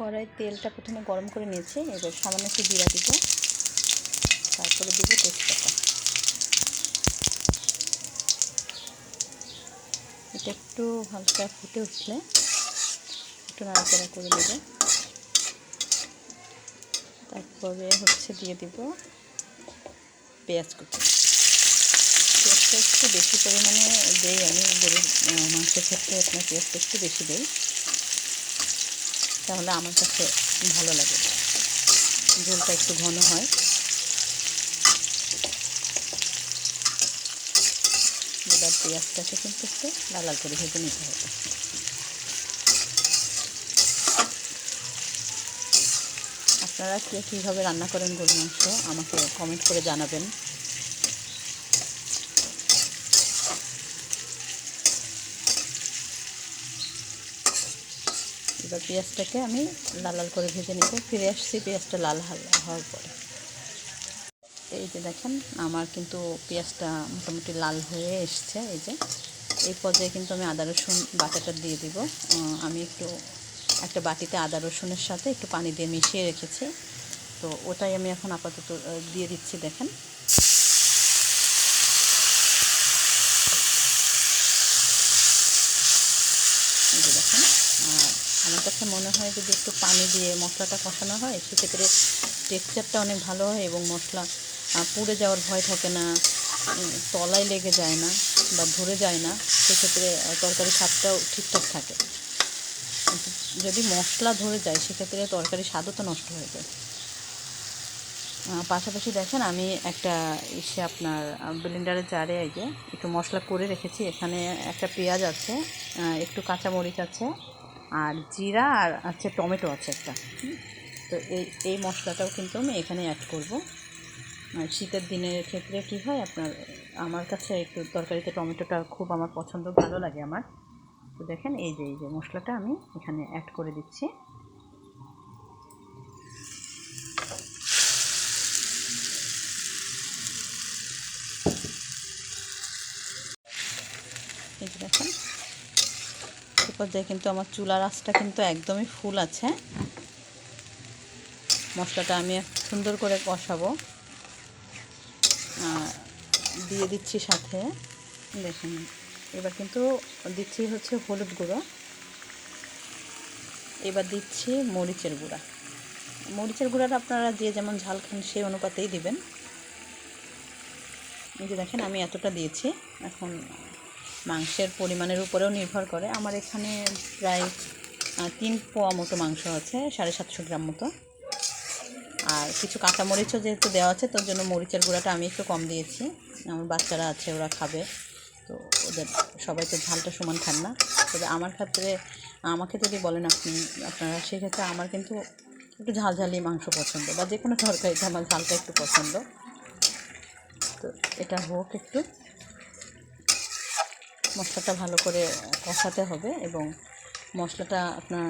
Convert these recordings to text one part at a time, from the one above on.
কড়াই তেলটা প্রথমে গরম করে নিয়েছি, এবার সামান্য একটু জিরা দিব। তারপরে দিব তেজপাতা। এটা একটু হালকা ফুটে উঠলে একটু নাড়াচাড়া করে দেবো তারপরে হচ্ছে দিয়ে দিব পেঁয়াজ কুচি। পেঁয়াজটা একটু বেশি পরিমাণে দেই আমি, গরুর মাংসের ক্ষেত্রে আপনার পেঁয়াজটা একটু বেশি দেই। তাহলে আমার কাছে ভালো লাগে। ঝোলটা একটু ঘন হয়। এবার পেঁয়াজটাকে কিন্তু একটু লাল লাল করে ভেজে নিতে হবে। আপনারা কে কীভাবে রান্না করেন গরুর মাংস, আমাকে কমেন্ট করে জানাবেন। এবার পেঁয়াজটাকে আমি লাল লাল করে ভেজে নিব। ফিরে আসছি পেঁয়াজটা লাল হওয়ার পরে। এই যে দেখেন, আমার কিন্তু পেঁয়াজটা মোটামুটি লাল হয়ে এসছে, এই যে। এই পর্যায়ে কিন্তু আমি আদা, রসুন বাটাটা দিয়ে দিব। আমি একটু, একটা বাটিতে আদা, রসুনের সাথে একটু পানি দিয়ে মিশিয়ে রেখেছি। তো ওটাই আমি এখন আপাতত দিয়ে দিচ্ছি, দেখেন। দেখেন, আর আমার কাছে মনে হয় যদি একটু পানি দিয়ে মশলাটা কষানো হয়, সেক্ষেত্রে টেক্সচারটা অনেক ভালো হয় এবং মশলা পুড়ে যাওয়ার ভয় থাকে না তলায় লেগে যায় না বা ধরে যায় না, সেক্ষেত্রে তরকারি স্বাদটাও ঠিকঠাক থাকে। যদি মশলা ধরে যায়, সেক্ষেত্রে তরকারি স্বাদও তো নষ্ট হয়ে যায়। পাশাপাশি দেখেন, আমি একটা ইসে আপনার ব্লেন্ডারের জারে এই যে, একটু মশলা করে রেখেছি। এখানে একটা পেঁয়াজ আছে একটু কাঁচামরিচ আছে আর জিরা আর আছে টমেটো আছে একটা। তো এই এই মশলাটাও কিন্তু আমি এখানে অ্যাড করব। আর শীতের দিনের ক্ষেত্রে কী হয়, আপনার, আমার কাছে একটু তরকারিতে টমেটোটা খুব আমার পছন্দ, ভালো লাগে আমার। তো দেখেন, এই যে এই যে মশলাটা আমি এখানে অ্যাড করে দিচ্ছি এই যে দেখেন এ পর্যায়ে কিন্তু আমার চুলার আঁচটা কিন্তু একদমই ফুল আছে। মশলাটা আমি সুন্দর করে কষাবো। আর দিয়ে দিচ্ছি সাথে, দেখুন, এবার কিন্তু দিচ্ছি হচ্ছে হলুদ গুঁড়ো। এবার দিচ্ছি মরিচের গুঁড়া। মরিচের গুঁড়াটা আপনারা যে যেমন ঝাল খান সেই অনুপাতেই দিবেন। এই যে দেখেন আমি এতটা দিয়েছি, এখন মাংসের পরিমাণের উপরেও নির্ভর করে। আমার এখানে প্রায় তিন পোয়া মতো মাংস আছে, সাড়ে সাতশো গ্রাম মতো। আর কিছু কাঁচামরিচও যেহেতু দেওয়া আছে, তোর জন্য মরিচের গুঁড়াটা আমি একটু কম দিয়েছি। আমার বাচ্চারা আছে, ওরা খাবে। তো ওদের সবাই তো ঝালটা সমান খান না। তবে আমার ক্ষেত্রে, আমাকে যদি বলেন আপনি, আপনারা, সেক্ষেত্রে আমার কিন্তু একটু ঝালঝালি মাংস পছন্দ বা যে কোনো তরকারিতে আমার ঝালটা একটু পছন্দ। তো এটা হোক একটু। মশলাটা ভালো করে কষাতে হবে এবং মশলাটা আপনার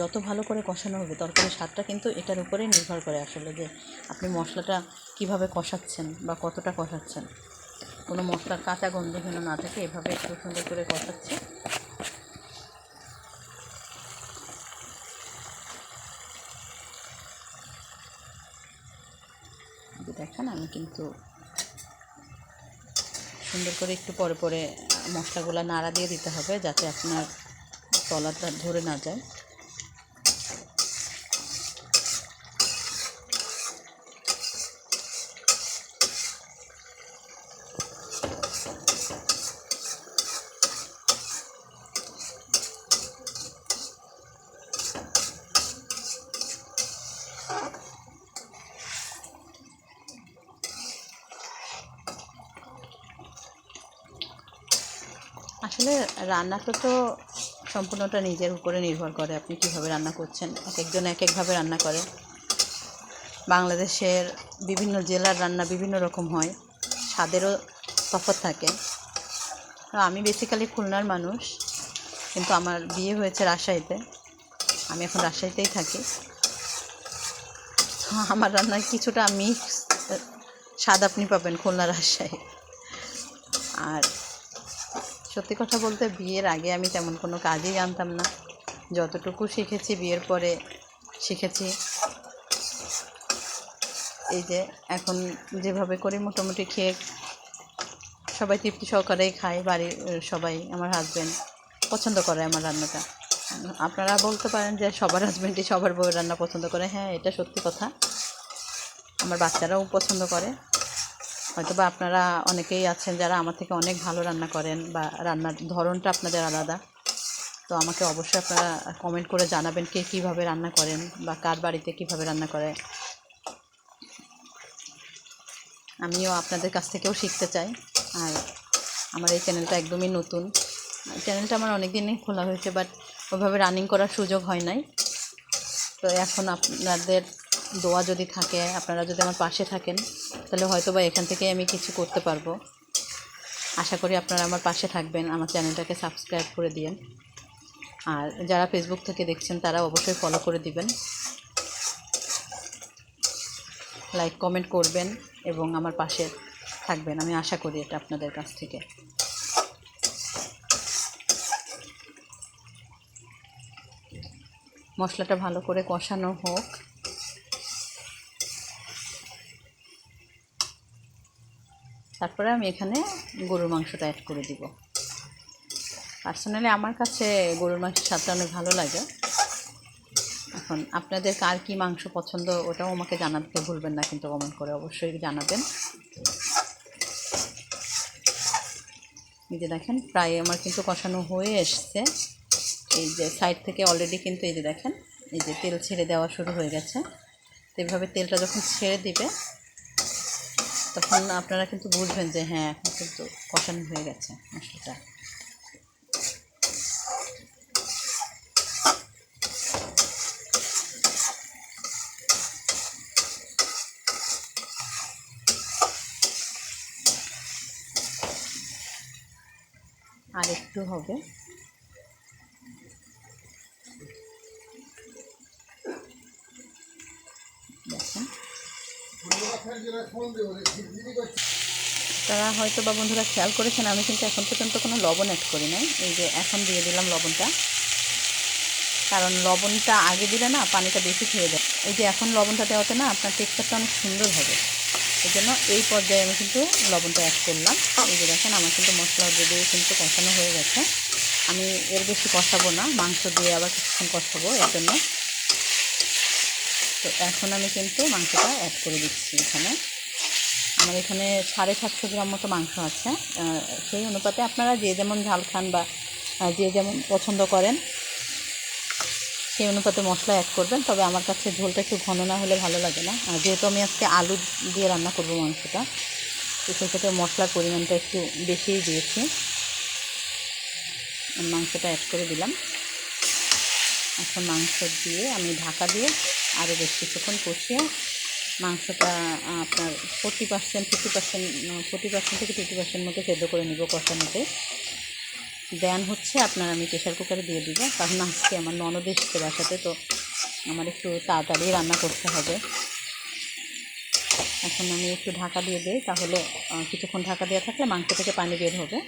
যত ভালো করে কষানো হবে, তরকারির স্বাদটা কিন্তু এটার উপরে নির্ভর করে আসলে যে আপনি মশলাটা কীভাবে কষাচ্ছেন বা কতটা কষাচ্ছেন। কোনো মশলার কাঁচা গন্ধ যেন না থাকে, এভাবে একটু সুন্দর করে কষাচ্ছি। দেখেন আমি কিন্তু সুন্দর করে একটু পরে পরে মশলাগুলো নাড়া দিয়ে দিতে হবে যাতে আপনার তলাটা ধরে না যায় আসলে রান্নাটা তো সম্পূর্ণটা নিজের উপরে নির্ভর করে, আপনি কীভাবে রান্না করছেন? এক একজন এক একভাবে রান্না করে। বাংলাদেশের বিভিন্ন জেলার রান্না বিভিন্ন রকম হয়, স্বাদেরও তফাৎ থাকে। আমি বেসিক্যালি খুলনার মানুষ, কিন্তু আমার বিয়ে হয়েছে রাজশাহীতে। আমি এখন রাজশাহীতেই থাকি। আমার রান্নায় কিছুটা মিক্স স্বাদ আপনি পাবেন খুলনা, রাজশাহী। আর সত্যি কথা বলতে বিয়ের আগে আমি তেমন কোনো কাজই জানতাম না। যতটুকু শিখেছি বিয়ের পরে শিখেছি। এই যে এখন যেভাবে করে মোটামুটি খেয়ে সবাই তৃপ্তি সহকারেই খায়, বাড়ির সবাই, আমার হাজব্যান্ড পছন্দ করে আমার রান্নাটা। আপনারা বলতে পারেন যে সবার হাজব্যান্ডই সবার বউয়ের রান্না পছন্দ করে। হ্যাঁ এটা সত্যি কথা। আমার বাচ্চারাও পছন্দ করে। হয়তো বা আপনারা অনেকেই আছেন যারা আমার থেকে অনেক ভালো রান্না করেন বা রান্নার ধরনটা আপনাদের আলাদা। তো আমাকে অবশ্যই আপনারা কমেন্ট করে জানাবেন কে কীভাবে রান্না করেন বা কার বাড়িতে কীভাবে রান্না করে। আমিও আপনাদের কাছ থেকেও শিখতে চাই। আর আমার এই চ্যানেলটা একদমই নতুন। চ্যানেলটা আমার অনেক দিনই খোলা হয়েছে বাট ওইভাবে রানিং করার সুযোগ হয় নাই। তো এখন আপনাদের দোয়া যদি থাকে, আপনারা যদি আমার পাশে থাকেন, তাহলে হয়তো বা এখান থেকে আমি কিছু করতে পারব। আশা করি আপনারা আমার পাশে থাকবেন, আমার চ্যানেলটাকে সাবস্ক্রাইব করে দিয়েন। আর যারা ফেসবুক থেকে দেখছেন, তারা অবশ্যই ফলো করে দিবেন। লাইক কমেন্ট করবেন এবং আমার পাশে থাকবেন। আমি আশা করি এটা আপনাদের কাছ থেকে। মশলাটা ভালো করে কষানো হোক। তারপরে আমি এখানে গরুর মাংসটা অ্যাড করে দিব। পার্সোনালি আমার কাছে গরুর মাংসের স্বাদটা অনেক ভালো লাগে। এখন আপনাদের কার কী মাংস পছন্দ ওটাও আমাকে জানাতে ভুলবেন না, কিন্তু কমেন্ট করে অবশ্যই জানাবেন। এই যে দেখেন, প্রায় আমার কিন্তু কষানো হয়ে এসছে। এই যে সাইড থেকে অলরেডি কিন্তু এই যে দেখেন, এই যে তেল ছেড়ে দেওয়া শুরু হয়ে গেছে। তো এইভাবে তেলটা যখন ছেড়ে দিবে তখন আপনারা কিন্তু বুঝবেন যে হ্যাঁ এখন কিন্তু কষানো হয়ে গেছে মশলাটা। আর একটু হবে। তারা হয়তো বা বন্ধুরা খেয়াল করেছেন, আমি কিন্তু এখন পর্যন্ত কোনো লবণ অ্যাড করি নাই। এই যে এখন দিয়ে দিলাম লবণটা। কারণ লবণটা আগে দিলে না পানিটা বেশি খেয়ে দেয় এই যে এখন লবণটা দেওয়াতে না আপনার টেক্সচারটা অনেক সুন্দর হবে। এই জন্য এই পর্যায়ে আমি কিন্তু লবণটা অ্যাড করলাম। এই যে দেখেন, আমার কিন্তু মশলা দিয়ে কিন্তু কষানো হয়ে গেছে। আমি এর বেশি কষাবো না, মাংস দিয়ে আবার কিছুক্ষণ কষাবো এর জন্য। এখন আমি কিন্তু মাংসটা অ্যাড করে দিচ্ছি এখানে। আমার এখানে সাড়ে সাতশো গ্রাম মতো মাংস আছে। সেই অনুপাতে আপনারা যে যেমন ঝাল খান বা যে যেমন পছন্দ করেন, সেই অনুপাতে মশলা অ্যাড করবেন। তবে আমার কাছে ঝোলটা একটু ঘন না হলে ভালো লাগে না। যেহেতু আমি আজকে আলু দিয়ে রান্না করব মাংসটা, তো সেক্ষেত্রে মশলার পরিমাণটা একটু বেশিই দিয়েছি। মাংসটা অ্যাড করে দিলাম। এখন মাংস দিয়ে আমি ঢাকা দিয়ে আরও বেশ কিছুক্ষণ কষিয়ে মাংসটা আপনার forty percent, fifty percent forty percent থেকে ফিফটি পার্সেন্ট মতো সেদ্ধ করে নিব কষানোতে। দেন হচ্ছে আপনার আমি প্রেশার কুকারে দিয়ে দিব, কারণ আজকে আমার ননদ এসছে বাসাতে, তো আমার একটু তাড়াতাড়ি রান্না করতে হবে। এখন আমি একটু ঢাকা দিয়ে দিই, তাহলে কিছুক্ষণ ঢাকা দেওয়া থাকলে মাংস থেকে পানি বের হবে।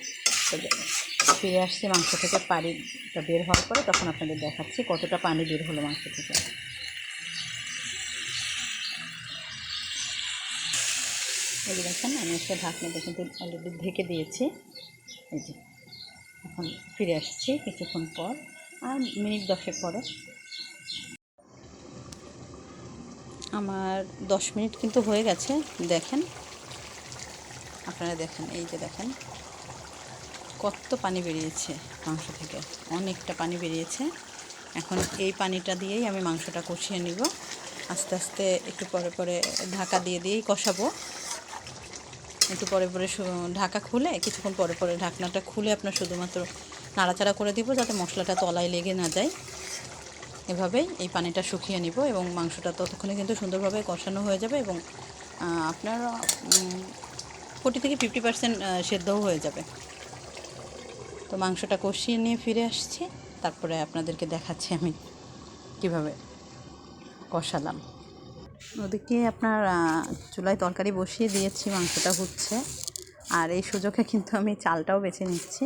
তো ফিরে আসছি মাংস থেকে, পানিটা বের হওয়ার পরে তখন আপনাদের দেখাচ্ছি কতটা পানি বের হলো মাংস থেকে। এই দেখেন আমি একটা ঢাকনা দেখেন অলরেডি ঢেকে দিয়েছি। এই যে, এখন ফিরে আসছি কিছুক্ষণ পর, আর মিনিট দশেক পরে। আমার দশ মিনিট কিন্তু হয়ে গেছে, দেখেন। আপনারা দেখেন, এই যে দেখেন, কত পানি বেরিয়েছে মাংস থেকে। অনেকটা পানি বেরিয়েছে। এখন এই পানিটা দিয়েই আমি মাংসটা কষিয়ে নিব। আস্তে আস্তে একটু পরে পরে ঢাকা দিয়ে দিয়েই কষাবো। একটু পরে পরে ঢাকা খুলে, কিছুক্ষণ পরে পরে ঢাকনাটা খুলে আপনার শুধুমাত্র নাড়াচাড়া করে দিব যাতে মশলাটা তলায় লেগে না যায়। এভাবেই এই পানিটা শুকিয়ে নিব এবং মাংসটা ততক্ষণে কিন্তু সুন্দরভাবে কষানো হয়ে যাবে এবং আপনার ফোর্টি থেকে ফিফটি পার্সেন্ট সেদ্ধও হয়ে যাবে। তো মাংসটা কষিয়ে নিয়ে ফিরে আসছি। তারপরে আপনাদেরকে দেখাচ্ছি আমি কীভাবে কষালাম। ওদিকে আপনার চুলায় তরকারি বসিয়ে দিয়েছি, মাংসটা হচ্ছে। আর এই সুযোগে কিন্তু আমি চালটাও বেছে নিচ্ছি।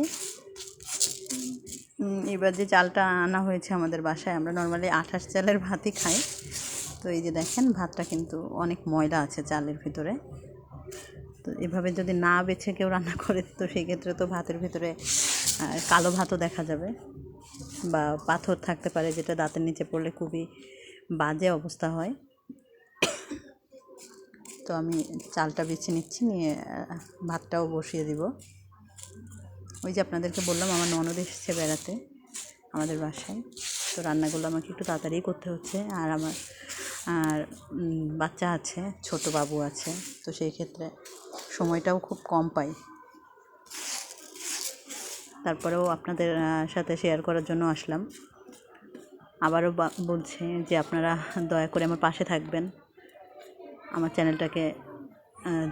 এবার যে চালটা আনা হয়েছে আমাদের বাসায়, আমরা নর্মালি আঠাশ চালের ভাতই খাই। তো এই যে দেখেন, ভাতটা কিন্তু অনেক ময়লা আছে চালের ভিতরে। তো এভাবে যদি না বেছে কেউ রান্না করে, তো সেই ক্ষেত্রে তো ভাতের ভিতরে কালো ভাতও দেখা যাবে। বা পাথর থাকতে পারে, যেটা দাঁতের নিচে পড়লে খুবই বাজে অবস্থা হয়। তো আমি চালটা বেছে নিচ্ছি, নিয়ে ভাতটাও বসিয়ে দিব। ওই যে আপনাদেরকে বললাম, আমার ননদ এসেছে বেড়াতে, আমাদের বাসায়। তো রান্নাগুলো আমাকে একটু তাড়াতাড়ি করতে হচ্ছে। আর আমার, আর বাচ্চা আছে, ছোট বাবু আছে। তো সেই ক্ষেত্রে সময়টাও খুব কম পাই। তারপরেও আপনাদের সাথে শেয়ার করার জন্য আসলাম। আবারও বলছি যে আপনারা দয়া করে আমার পাশে থাকবেন। আমার চ্যানেলটাকে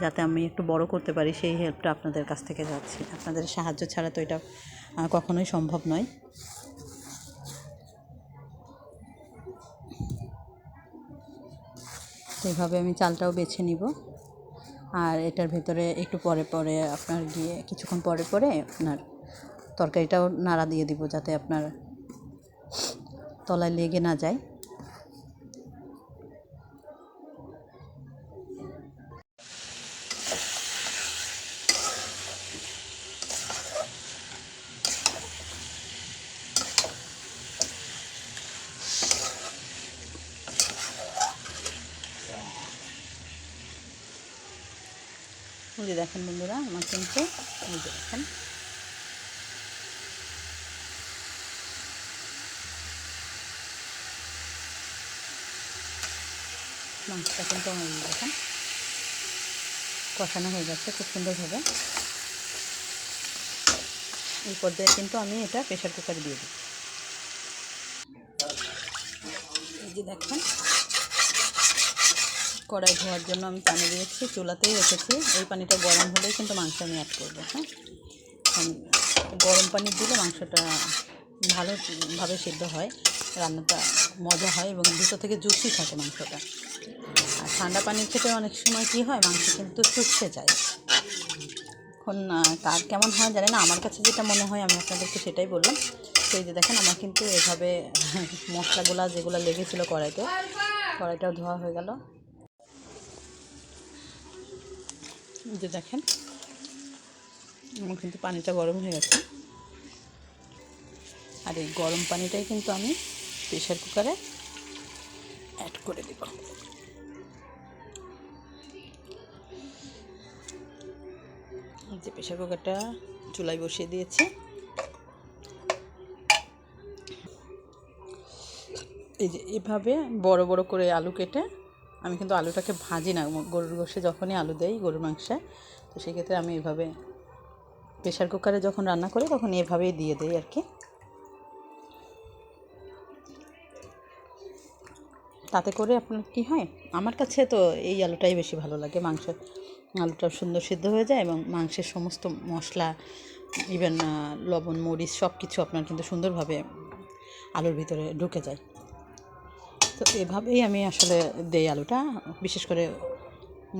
যাতে আমি একটু বড় করতে পারি, সেই হেল্পটা আপনাদের কাছ থেকে যাচ্ছি। আপনাদের সাহায্য ছাড়া তো এটা কখনোই সম্ভব নয়। তো এভাবে আমি চালটাও বেছে নিব। আর এটার ভেতরে একটু পরে পরে আপনার গিয়ে, কিছুক্ষণ পরে পরে আপনার তরকারিটাও নাড়া দিয়ে দিব, যাতে আপনার তলায় লেগে না যায়। যে দেখেন বন্ধুরা, আমার কিন্তু এই দেখেন। মাংসটা কিন্তু আমার দেখেন, কষানো হয়ে যাচ্ছে খুব সুন্দরভাবে। এই পর্যায়ে কিন্তু আমি এটা প্রেশার কুকারে দিয়ে দিই এই যে দেখেন কড়াই ধোয়ার জন্য আমি পানি দিয়েছি, চুলাতেই রেখেছি। এই পানিটা গরম হলেই কিন্তু মাংস আমি অ্যাড করব হ্যাঁ? গরম পানি দিলে মাংসটা ভালোভাবে সিদ্ধ হয়, রান্নাটা মজা হয় এবং ভিতর থেকে জুসি থাকে মাংসটা। আর ঠান্ডা পানির খেতে অনেক সময় কী হয়, মাংস কিন্তু শুকিয়ে যায়। এখন কার কেমন হয় জানি না, আমার কাছে যেটা মনে হয়, আমি আপনাদেরকে সেটাই বললাম। এই যে দেখেন, আমার কিন্তু এভাবে মশলাগুলা যেগুলো লেগেছিলো কড়াইতে, কড়াইটাও ধোয়া হয়ে গেল। যে দেখেন, আমার কিন্তু পানিটা গরম হয়ে গেছে। আর এই গরম পানিটাই কিন্তু আমি প্রেশার কুকারে অ্যাড করে দেব। যে প্রেশার কুকারটা চুলায় বসিয়ে দিয়েছি। এই যে এভাবে বড় বড় করে আলু কেটে আমি কিন্তু আলুটাকে ভাজি না। গরুর গোশে যখনই আলু দেই, গরুর মাংসে, তো সেক্ষেত্রে আমি এভাবে প্রেশার কুকারে যখন রান্না করি, তখন এভাবেই দিয়ে দেই আর কি। তাতে করে আপনার কি হয়, আমার কাছে তো এই আলুটাই বেশি ভালো লাগে। মাংস আলুটা সুন্দর সিদ্ধ হয়ে যায় এবং মাংসের সমস্ত মশলা ইভেন লবণ, মরিচ সব কিছু আপনার কিন্তু সুন্দরভাবে আলুর ভিতরে ঢুকে যায়। তো এভাবেই আমি আসলে দেই আলুটা, বিশেষ করে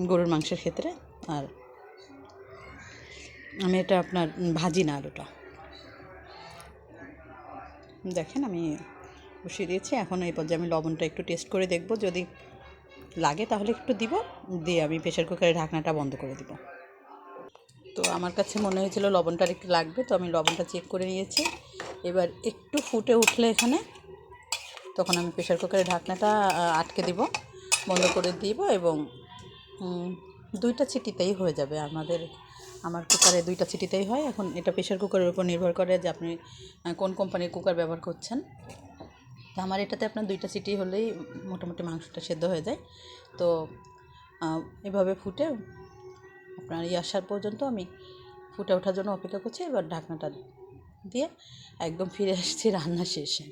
গরুর মাংসের ক্ষেত্রে। আর আমি এটা আপনার ভাজি না আলুটা। দেখেন আমি বসিয়ে দিয়েছি, এখন এই পর্যায়ে আমি লবণটা একটু টেস্ট করে দেখব। যদি লাগে তাহলে একটু দিব, দিয়ে আমি প্রেশার কুকারের ঢাকনাটা বন্ধ করে দিব। তো আমার কাছে মনে হয়েছিল লবণটা একটু লাগবে, তো আমি লবণটা চেক করে নিয়েছি। এবার একটু ফুটে উঠলে এখানে তখন আমি প্রেশার কুকারের ঢাকনাটা আটকে দিব, বন্ধ করে দিব এবং দুইটা চিটিতেই হয়ে যাবে। আমাদের, আমার কুকারে দুইটা চিটিতেই হয়। এখন এটা প্রেশার কুকারের উপর নির্ভর করে যে আপনি কোন কোম্পানির কুকার ব্যবহার করছেন। তো আমার এটাতে আপনার দুইটা সিটি হলেই মোটামুটি মাংসটা সেদ্ধ হয়ে যায়। তো এভাবে ফুটে আপনার ইয়ে আসার পর্যন্ত আমি ফুটে ওঠার জন্য অপেক্ষা করছি। এবার ঢাকনাটা দিয়ে একদম ফিরে আসছি রান্না শেষে।